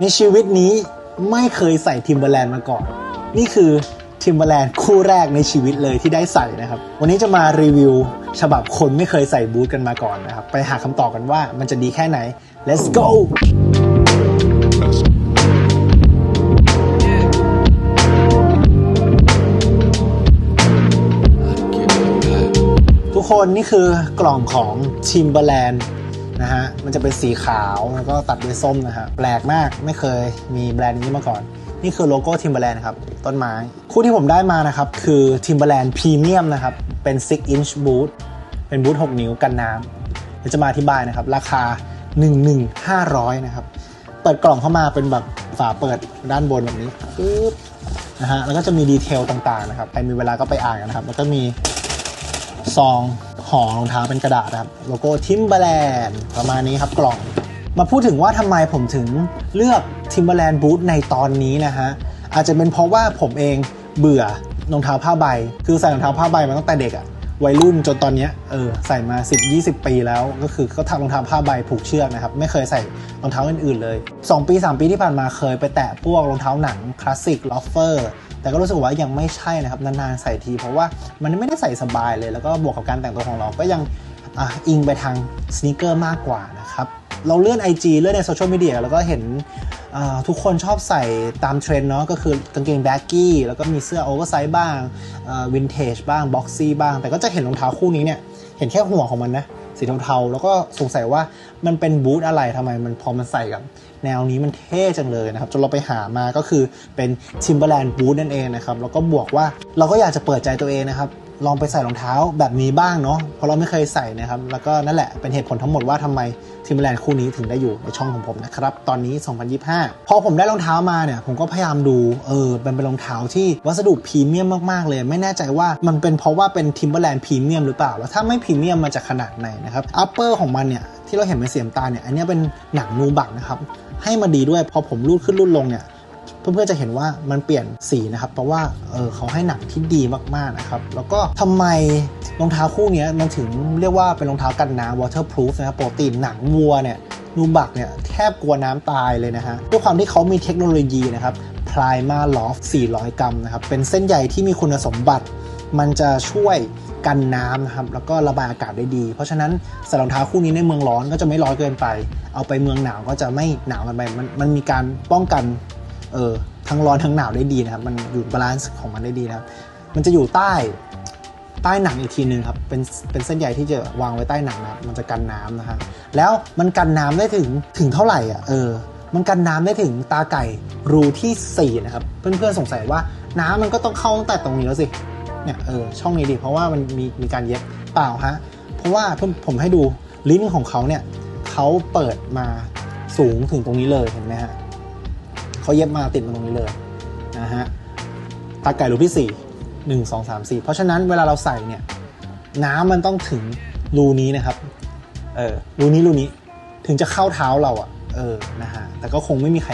ในชีวิตนี้ไม่เคยใส่ทิมเบอร์แลนด์มาก่อน นี่คือทิมเบอร์แลนด์คู่แรกในชีวิตเลยที่ได้ใส่นะครับ วันนี้จะมารีวิว ฉบับคนไม่เคยใส่บูทกันมาก่อนนะครับ ไปหาคำตอบกันว่ามันจะดีแค่ไหน let's go ทุกคนนี่คือกล่องของ Timberland นะฮะ มันจะเป็นสีขาวแล้วก็ตัดด้วยส้มนะฮะ แปลกมากไม่เคยมีแบรนด์นี้มาก่อน นี่คือโลโก้ Timberland ครับ ต้นไม้ คู่ที่ผมได้มานะครับ คือ Timberland Premium นะครับ เป็น 6 inch boot เป็นบูท6 นิ้วกันน้ำเดี๋ยวจะมาอธิบายนะครับ ราคา 11500 นะครับ เปิดกล่องเข้ามาเป็นแบบฝาเปิดด้านบนแบบนี้ปึ๊บนะฮะ แล้วก็จะมีดีเทลต่างๆนะครับ ใครมีเวลาก็ไปอ่านกันนะครับ แล้วก็มีซอง ห่อรองเท้าเป็นกระดาษครับโลโก้ทิมเบอร์แลนด์ประมาณนี้ครับกล่อง มาพูดถึงว่าทำไมผมถึงเลือกทิมเบอร์แลนด์บูธในตอนนี้นะฮะอาจจะเป็นเพราะว่าผมเองเบื่อรองเท้าผ้าใบ คือใส่รองเท้าผ้าใบมาตั้งแต่เด็กอะ วัยรุ่นจนตอนนี้เออใส่มา 10-20 ปีแล้ว ก็คือก็ทำรองเท้าผ้าใบผูกเชือกนะครับ ไม่เคยใส่รองเท้าอื่น ๆ เลย 2 ปี 3 ปีที่ผ่านมาเคยไปแตะพวกรองเท้าหนังคลาสสิกลอฟเฟอร์แต่ก็รู้สึกว่ายังไม่ใช่นะครับ นาน ๆ ใส่ที เพราะว่ามันไม่ได้ใส่สบายเลย แล้วก็บวกกับการแต่งตัวของเราก็ยังออิงไปทางสน e เกอร์มากกว่านะครับเราเลื่อน IG เลื่อนในโซเชียลมีเดียแล้วก็เห็น ทุกคนชอบใส่ตามเทรนเนาะก็คือกางเกงแบ็กกี้ แล้วก็มีเสื้อโอเวอร์ไซส์บ้างวินเทจบ้างบ็อกซี่บ้าง แต่ก็จะเห็นรองเท้าคู่นี้เนี่ย เห็นแค่หัวของมันนะ สีเทาๆ แล้วก็สงสัยว่ามันเป็นบูทอะไรทำไมมันพอมันใส่กับแนวนี้มันเท่จังเลยนะครับ จนเราไปหามาก็คือเป็น Timberland Boot นั่นเองนะครับ แล้วก็บวกว่าเราก็อยากจะเปิดใจตัวเองนะครับ ลองไปใส่รองเท้าแบบนี้บ้างเนาะเพราะเราไม่เคยใส่นะครับ แล้วก็นั่นแหละเป็นเหตุผลทั้งหมดว่าทำไม Timberland คู่นี้ถึงได้อยู่ในช่องของผมนะครับ ตอนนี้ 2025 พอผมได้รองเท้ามาเนี่ย ผมก็พยายามดูเออมันเป็นรองเท้าที่วัสดุพรีเมียมมาก ๆ เลย ไม่แน่ใจว่ามันเป็นเพราะว่าเป็น Timberland พรีเมียมหรือเปล่า แล้วถ้าไม่พรีเมียมมันจะขนาดไหนนะครับอัปเปอร์ของมันเนี่ยที่เราเห็นเป็นเสียมตาเนี่ยอันนี้เป็นหนังนูบักนะครับให้มาดีด้วยพอผมรูดขึ้นรูดลงเนี่ย เพื่อนๆจะเห็นว่ามันเปลี่ยนสีนะครับ เพราะว่าเออเขาให้หนังที่ดีมากๆนะครับ แล้วก็ทำไมรองเท้าคู่นี้มันถึงเรียกว่าเป็นรองเท้ากันน้ำ waterproof นะครับปกติหนังวัวเนี่ยนูบักเนี่ยแทบกลัวน้ำตายเลยนะฮะด้วยความที่เขามีเทคโนโลยีนะครับ Prima Loft 400 กรัมนะครับ เป็นเส้นใยที่มีคุณสมบัติ มันจะช่วยกันน้ำนะครับ แล้วก็ระบายอากาศได้ดี เพราะฉะนั้นใส่รองเท้าคู่นี้ในเมืองร้อนก็จะไม่ร้อนเกินไป เอาไปเมืองหนาวก็จะไม่หนาวกันไป มันมันมีการป้องกัน เออทั้งร้อนทั้งหนาวได้ดีนะครับ มันอยู่บาลานซ์ของมันได้ดีนะครับ มันจะอยู่ใต้ใต้หนังอีกทีหนึ่งครับ เป็นเป็นเส้นใยที่จะวางไว้ใต้หนังนะครับ มันจะกันน้ำนะฮะแล้วมันกันน้ำได้ถึงถึงเท่าไหร่อะเออ มันกันน้ำได้ถึงตาไก่รูที่4นะครับ เพื่อนๆสงสัยว่าน้ำมันก็ต้องเข้าตั้งแต่ตรงนี้แล้วสิเนี่ยเออช่องนี้ดิเพราะว่ามันมีมีการเย็บเปล่าฮะเพราะว่าผมผมให้ดูลิ้นของเขาเนี่ยเขาเปิดมาสูงถึงตรงนี้เลยเห็นไหมฮะ เขาเย็บมาติดมาตรงนี้เลยนะฮะตาไก่รูที่4 1 2 3 4 เพราะฉะนั้นเวลาเราใส่เนี่ยน้ำมันต้องถึงรูนี้นะครับเออรูนี้รูนี้ถึงจะเข้าเท้าเราอะ่ะเออนะฮะแต่ก็คงไม่มีใคร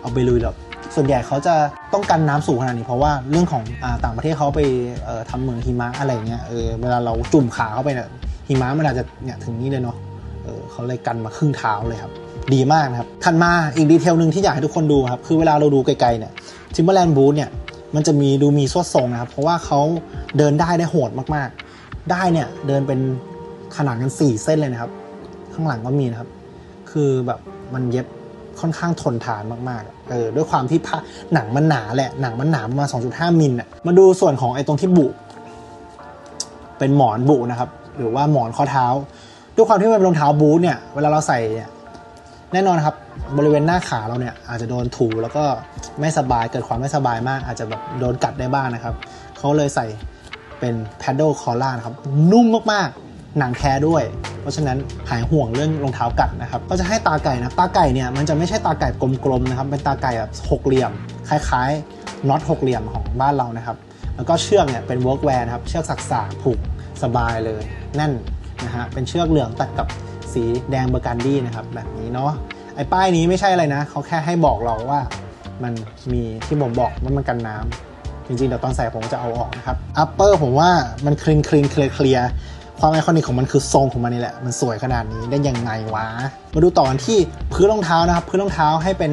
เอาไปลุยหรอกส่วนใหญ่เขาจะต้องกันน้ำสูงขนาดนี้เพราะว่าเรื่องของอาต่างประเทศเขาไปออทำเมืองหิมะอะไรเงี้ยเออเวลาเราจุ่มขาเข้าไปเนี่ยหิมะมันอาจจะเนี่ยถึงนี้เลยเนาะเออเขาเลยกันมาครึ่งเท้าเลยครับ ดีมากนะครับถัดมาอีกดีเทลหนึ่งที่อยากให้ทุกคนดูครับ คือเวลาเราดูไกลๆเนี่ย Timberland Boot เนี่ยมันจะมีดูมีสวดทรงนะครับ เพราะว่าเขาเดินได้ได้โหดมากๆ ได้เนี่ยเดินเป็นขนาดกัน 4 เส้นเลยนะครับ ข้างหลังก็มีนะครับ คือแบบมันเย็บค่อนข้างทนทานมากๆ เออด้วยความที่ผ้าหนังมันหนาแหละ หนังมันหนาประมาณ 2.5 มิลอะมาดูส่วนของไอ้ตรงที่บุ เป็นหมอนบุนะครับ หรือว่าหมอนข้อเท้า ด้วยความที่มันเป็นรองเท้าบูทเนี่ย เวลาเราใส่เนี่ย แน่นอนครับบริเวณหน้าขาเราเนี่ยอาจจะโดนถูแล้วก็ไม่สบายเกิดความไม่สบายมาก อาจจะแบบโดนกัดได้บ้างนะครับเขาเลยใส่เป็น paddle collar นะครับนุ่มมากๆ หนังแท้ด้วย เพราะฉะนั้นหายห่วงเรื่องรองเท้ากัดนะครับก็จะให้ตาไก่นะตาไก่เนี่ยมันจะไม่ใช่ตาไก่กลมๆนะครับเป็นตาไก่แบบหกเหลี่ยม คล้ายๆน็อตหกเหลี่ยมของบ้านเรานะครับแล้วก็เชือกเนี่ยเป็น workwear นะครับเชือกสักษาผูกสบายเลยแน่นนะฮะเป็นเชือกเหลืองตัดกับสีแดงเบอร์กันดี้นะครับแบบนี้เนาะ ไอ้ป้ายนี้ไม่ใช่อะไรนะ เขาแค่ให้บอกเราว่ามันมีที่ผมบอกว่ามันกันน้ำจริงๆเดี๋ยวตอนใส่ผมจะเอาออกนะครับอัปเปอร์ผมว่ามันคลีนคลีนเคลียร์เคลียร์ความไอคอนิกของมันคือทรงของมันนี่แหละ มันสวยขนาดนี้ได้ยังไงวะ มาดูต่อกันที่พื้นรองเท้านะครับ พื้นรองเท้าให้เป็น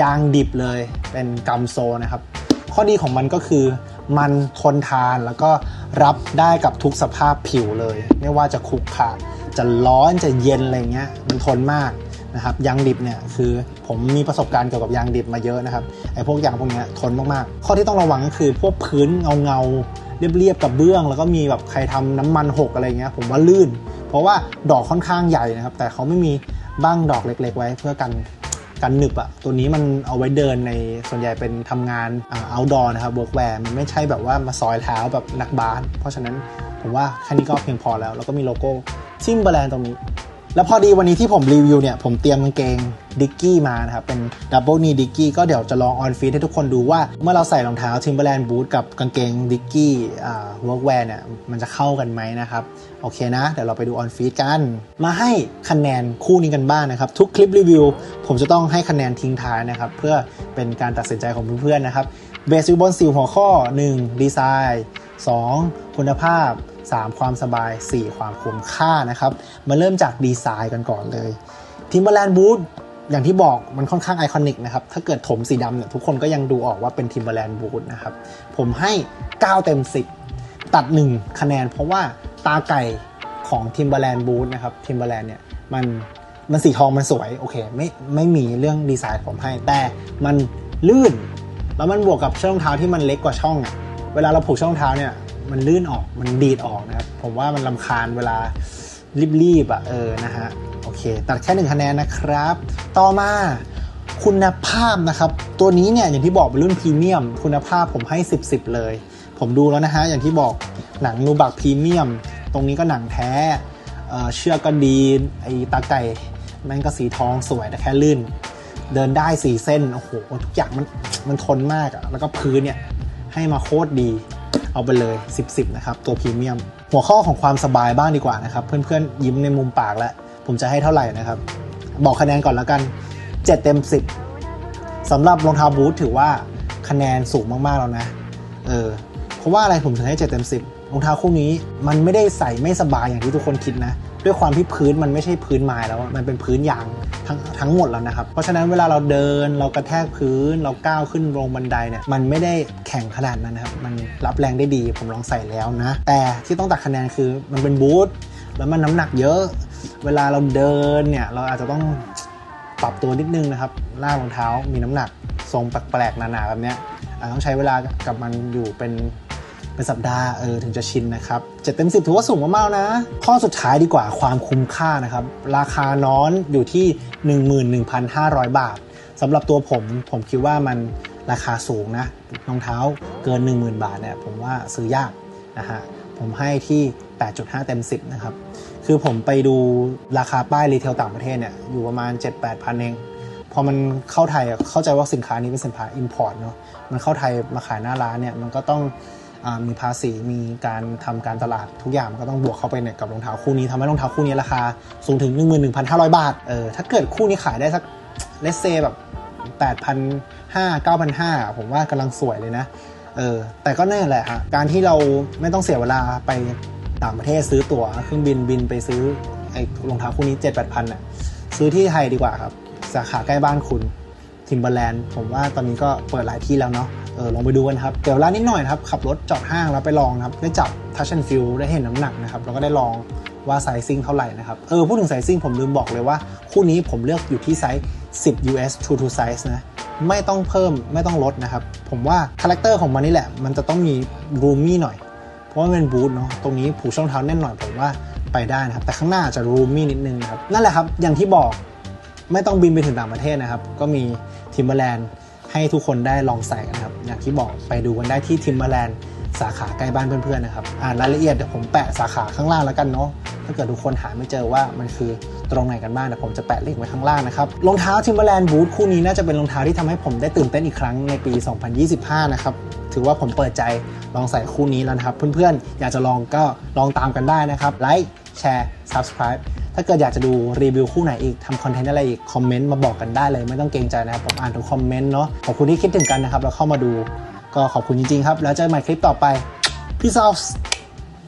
ยางดิบเลย เป็นกัมโซนะครับ ข้อดีของมันก็คือมันทนทานแล้วก็รับได้กับทุกสภาพผิวเลย ไม่ว่าจะคุกคะจะร้อนจะเย็นอะไรเงี้ย มันทนมาก นะครับยางดิบเนี่ยคือผมมีประสบการณ์เกี่ยวกับยางดิบมาเยอะนะครับไอ้พวกยางพวกนี้ทนมากๆ ข้อที่ต้องระวังก็คือพวกพื้นเงาเงาเรียบๆกับเบื้อง แล้วก็มีแบบใครทำน้ำมันหกอะไรเงี้ยผมว่าลื่น เพราะว่าดอกค่อนข้างใหญ่นะครับ แต่เขาไม่มีบ้างดอกเล็ก ๆ ไว้เพื่อกันกันหนึบอะตัวนี้มันเอาไว้เดินในส่วนใหญ่เป็นทำงานอ่า outdoor นะครับเวิร์กแวร์มันไม่ใช่แบบว่ามาซอยเท้าแบบนักบาสเพราะฉะนั้นผมว่าแค่นี้ก็เพียงพอแล้ว แล้วก็มีโลโก้ซิมเบอร์แลนตรงนี้ แล้วพอดีวันนี้ที่ผมรีวิวเนี่ย ผมเตรียมกางเกงดิกกี้มานะครับ เป็นดับเบิลนีดิกกี้ก็เดี๋ยวจะลองออนฟีดให้ทุกคนดูว่า เมื่อเราใส่รองเท้า Timberland Boot กับกางเกงดิกกี้อ่าเวิร์กแวร์เนี่ย มันจะเข้ากันไหมนะครับ โอเคนะ เดี๋ยวเราไปดูออนฟีดกัน มาให้คะแนนคู่นี้กันบ้างนะครับ ทุกคลิปรีวิว ผมจะต้องให้คะแนนทิ้งท้ายนะครับ เพื่อเป็นการตัดสินใจของเพื่อนๆนะครับเบสิกบนสิวหัวข้อ 1. ดีไซน์ 2. คุณภาพ 3. ความสบาย 4. ความคุ้มค่านะครับมาเริ่มจากดีไซน์กันก่อนเลย Timberland Boot อย่างที่บอกมันค่อนข้างไอคอนิกนะครับ ถ้าเกิดถมสีดำเนี่ยทุกคนก็ยังดูออกว่าเป็น Timberland Boot นะครับ ผมให้ 9 เต็ม 10 ตัด 1 คะแนน เพราะว่าตาไก่ของ Timberland Boot นะครับ Timberland เนี่ยมันมันสีทองมันสวย โอเค ไม่ไม่มีเรื่องดีไซน์ผมให้ แต่มันลื่น แล้วมันบวกกับช่องรองเท้าที่มันเล็กกว่าช่อง เวลาเราผูกช่องเท้าเนี่ย มันลื่นออกมันดีดออกนะครับ ผมว่ามันลำคาญเวลารีบๆอะเออนะฮะโอเค ตัดแค่หนึ่งคะแนนนะครับ ต่อมาคุณภาพนะครับ ตัวนี้เนี่ยอย่างที่บอกเป็นรุ่นพรีเมียม คุณภาพผมให้ 10 10 เลย ผมดูแล้วนะฮะ อย่างที่บอกหนังนูบักพรีเมียม ตรงนี้ก็หนังแท้เอ่เชือกก็ดีไอตาไก่แม่งก็สีทองสวยแต่แค่ลื่น เดินได้สี่เส้น โอ้โห ทุกอย่างมันมันทนมากอะแล้วก็พื้นเนี่ยให้มาโคตรดี เอาไปเลย 10 10นะครับตัวพรีเมียมหัวข้อของความสบายบ้างดีกว่านะครับเพื่อนๆยิ้มในมุมปากแล้วผมจะให้เท่าไหร่นะครับ บอกคะแนนก่อนแล้วกัน 7 เต็ม 10สำหรับรองเท้าบูทถือว่าคะแนนสูงมากๆแล้วนะเออเพราะว่าอะไรผมถึงให้ 7 เต็ม 10 รองเท้าคู่นี้มันไม่ได้ใส่ไม่สบายอย่างที่ทุกคนคิดนะ ด้วยความที่พื้นมันไม่ใช่พื้นไม้แล้ว มันเป็นพื้นยางทั้งทั้งหมดแล้วนะครับ เพราะฉะนั้นเวลาเราเดินเรากระแทกพื้นเราก้าวขึ้นลงบันไดเนี่ยมันไม่ได้แข็งขนาดนั้นนะครับ มันรับแรงได้ดีผมลองใส่แล้วนะ แต่ที่ต้องตัดคะแนนคือมันเป็นบูทแล้วมันน้ำหนักเยอะ เวลาเราเดินเนี่ยเราอาจจะต้องปรับตัวนิดนึงนะครับลากรองเท้ามีน้ำหนักทรงแปลกๆหนาๆแบบเนี้ยอาจต้องใช้เวลากับมันอยู่เป็น เป็นสัปดาห์เออถึงจะชินนะครับเจ็ดเต็มสิบถือว่าสูงมากๆนะ ข้อสุดท้ายดีกว่าความคุ้มค่านะครับ ราคาน้อนอยู่ที่ 11,500 บาทสำหรับตัวผมผมคิดว่ามันราคาสูงนะรองเท้าเกิน 10,000 บาทเนี่ยผมว่าซื้อยากนะฮะผมให้ที่ 8.5 เต็ม 10 นะครับ คือผมไปดูราคาป้ายรีเทลต่างประเทศเนี่ยอยู่ประมาณ 7-8พันเอง พอมันเข้าไทยเข้าใจว่าสินค้านี้เป็นสินค้า import เนาะมันเข้าไทยมาขายหน้าร้านเนี่ยมันก็ต้อง มีภาษีมีการทำการตลาดทุกอย่างมันก็ต้องบวกเข้าไปเนี่ยกับรองเท้าคู่นี้ทำให้รองเท้าคู่นี้ราคาสูงถึง 11,500 บาทเออถ้าเกิดคู่นี้ขายได้สักเลสเซแบบ8,500 9,500 ผมว่ากำลังสวยเลยนะเออแต่ก็แน่นแหละฮะการที่เราไม่ต้องเสียเวลาไปต่างประเทศซื้อตั๋วเครื่องบินบินไปซื้อไอ้รองเท้าคู่นี้ 7-8พันอะซื้อที่ไทยดีกว่าครับ สาขาใกล้บ้านคุณทิมเบอร์แลนด์ผมว่าตอนนี้ก็เปิดหลายที่แล้วเนาะ เออลองไปดูกันครับเดี๋ยวเวลานนิดหน่อยนะครับขับรถจอดห้างแล้วไปลองนะครับได้จับทัช and feel ได้เห็นน้ำหนักนะครับแล้วก็ได้ลองว่าไซซิ่งเท่าไหร่นะครับเออพูดถึงไซซิ่งผมลืมบอกเลยว่า คู่นี้ผมเลือกอยู่ที่ไซส์ 10 US true to size นะไม่ต้องเพิ่มไม่ต้องลดนะครับ ผมว่าคาแรคเตอร์ของมันนี่แหละ มันจะต้องมีรูมี่หน่อย เพราะว่ามันเป็นบูทเนาะตรงนี้ผูกช่องเท้าแน่นหน่อยผมว่าไปได้นะครับ แต่ข้างหน้าอาจจะรูมี่นิดนึงนะครับ นั่นแหละครับ อย่างที่บอกไม่ต้องบินไปถึงต่างประเทศนะครับ ก็มีทิมเบอร์แลนด์ ให้ทุกคนได้ลองใส่นะครับอย่างที่บอกไปดูกันได้ที่ทิมเบอร์แลนด์สาขาใกล้บ้านเพื่อนๆนะครับอ่านรายละเอียดเดี๋ยวผมแปะสาขาข้างล่างแล้วกันเนาะถ้าเกิดทุกคนหาไม่เจอว่ามันคือตรงไหนกันบ้างเดี๋ยวผมจะแปะลิงก์ไว้ข้างล่างนะครับรองเท้า Timberland Boot คู่นี้น่าจะเป็นรองเท้าที่ทำให้ผมได้ตื่นเต้นอีกครั้งในปี 2025 นะครับ ถือว่าผมเปิดใจลองใส่คู่นี้แล้วนะครับ เพื่อนๆ อยากจะลองก็ลองตามกันได้นะครับไลค์แชร์ subscribe ถ้าเกิดอยากจะดูรีวิวคู่ไหนอีกทำคอนเทนต์อะไรอีกคอมเมนต์มาบอกกันได้เลย ไม่ต้องเกรงใจนะครับผมอ่านทุกคอมเมนต์เนาะขอบคุณที่คิดถึงกันนะครับแล้วเข้ามาดู ก็ขอบคุณจริงๆครับ แล้วเจอกันใหม่คลิปต่อไป Peace out